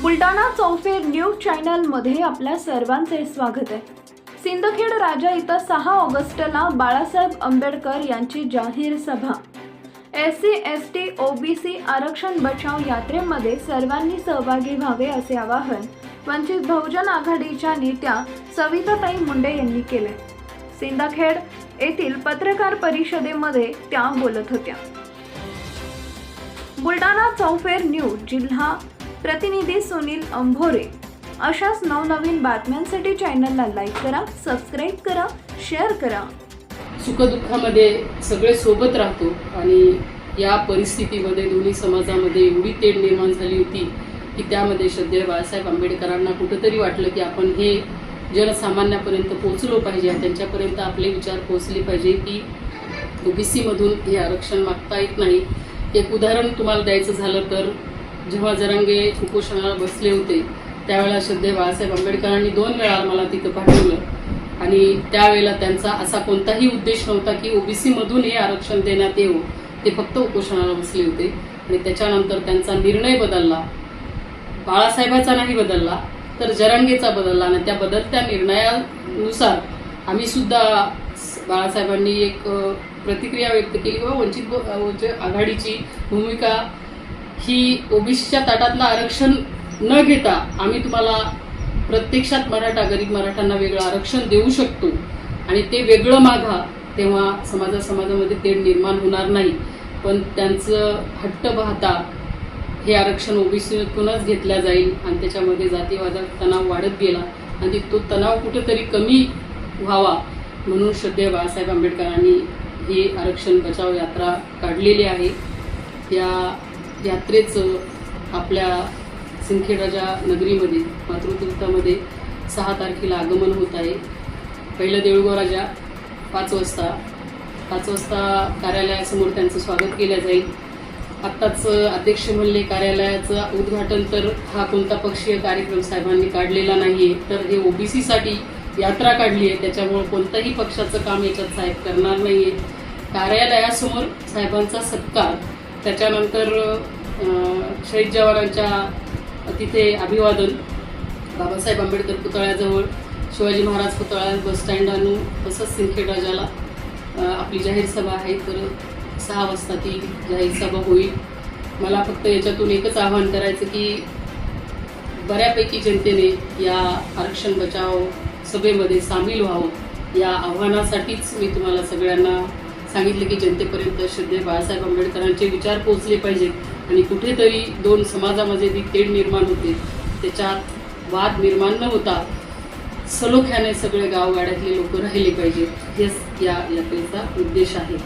बुलडाणा चौफेर न्यूज चॅनलमध्ये आपल्या सर्वांचे स्वागत आहे. सिंदखेड राजा इथं सहा ऑगस्टला बाळासाहेब आंबेडकर यांची जाहीर सभा. S C S T OBC आरक्षण बचाव यात्रेमध्ये सर्वांनी सहभागी व्हावे असे आवाहन वंचित बहुजन आघाडीच्या नेत्या सविताताई मुंडे यांनी केले सिंदखेड येथील पत्रकार परिषदेमध्ये त्या बोलत होत्या. बुलडाणा चौफेर न्यूज जिल्हा प्रतिनिधी सुनील अंभोरे. अशाच नवनवीन बातम्यांसाठी चॅनलला लाईक करा सबस्क्राईब करा शेअर करा. सुखदुःखामध्ये सगळे सोबत राहतो आणि या परिस्थितीमध्ये दोन्ही समाजामध्ये एवढी तेढ निर्माण झाली होती की त्यामध्ये श्रद्धेय बाळासाहेब आंबेडकरांना कुठंतरी वाटलं की आपण हे जनसामान्यापर्यंत पोचलो पाहिजे आणि त्यांच्यापर्यंत आपले विचार पोहोचले पाहिजे की ओबीसीमधून हे आरक्षण मागता येत नाही. एक उदाहरण तुम्हाला द्यायचं झालं तर जेव्हा जरांगे उपोषणाला बसले होते त्यावेळेला श्रद्धे बाळासाहेब आंबेडकरांनी दोन वेळा मला तिथं पाठवलं. आणि त्यावेळेला त्यांचा असा कोणताही उद्देश नव्हता की ओबीसीमधून हे आरक्षण देण्यात येऊ ते फक्त उपोषणाला बसले होते. आणि त्याच्यानंतर त्यांचा निर्णय बदलला. बाळासाहेबाचा नाही बदलला तर जरांगेचा बदलला. आणि त्या बदलत्या निर्णयानुसार आम्ही सुद्धा बाळासाहेबांनी एक प्रतिक्रिया व्यक्त केली. किंवा वंचित आघाडीची भूमिका की ओबीसीच्या ताटातलं आरक्षण न घेता आम्ही तुम्हाला प्रत्यक्षात मराठा गरीब मराठ्यांना वेगळं आरक्षण देऊ शकतो. आणि ते वेगळं मागा तेव्हा समाजा समाजामध्ये तेढ निर्माण होणार नाही. पण त्यांचं हट्ट पाहता हे आरक्षण ओबीसीतूनच घेतल्या जाईल? आणि त्याच्यामध्ये जातीवादात तणाव वाढत गेला. आणि तो तणाव कुठेतरी कमी व्हावा म्हणून श्रद्धेय बाळासाहेब आंबेडकरांनी ही आरक्षण बचाव यात्रा काढलेली आहे. या यात्रेचं आपल्या सिंदखेडराजा नगरीमध्ये मातृतीर्थामध्ये सहा तारखेला आगमन होत आहे. पहिलं देऊळगाव राजा पाच वाजता पाच वाजता कार्यालयासमोर त्यांचं स्वागत केलं जाईल. आत्ताच अध्यक्ष म्हणले कार्यालयाचं उद्घाटन तर हा कोणता पक्षीय कार्यक्रम साहेबांनी काढलेला नाही आहे तर हे ओबीसीसाठी यात्रा काढली आहे. त्याच्यामुळं कोणत्याही पक्षाचं काम याच्यात साहेब करणार नाही आहे कार्यालयासमोर साहेबांचा सत्कार त्याच्यानंतर शहीद जवानांच्या तिथे अभिवादन. बाबासाहेब आंबेडकर पुतळ्याजवळ शिवाजी महाराज पुतळा बसस्टँड आणून तसंच सिंदखेड आपली जाहीर सभा आहे. तर सहा वाजता ती जाहीर सभा होईल. मला फक्त याच्यातून एकच आवाहन करायचं की बऱ्यापैकी जनतेने या आरक्षण बचाव सभेमध्ये सामील व्हावं. या आव्हानासाठीच मी तुम्हाला सगळ्यांना सांगितले की जनतेपर्यंत श्रद्धे बाळासाहेब आंबेडकरांचे विचार पोहोचले पाहिजेत आणि कुठेतरी दोन समाजामध्ये जी तेढ निर्माण होते त्याच्यात वाद निर्माण न होता सलोख्याने सगळे गावगाड्यातले लोक राहिले पाहिजेत. हेच या यात्रेचा उद्देश आहे.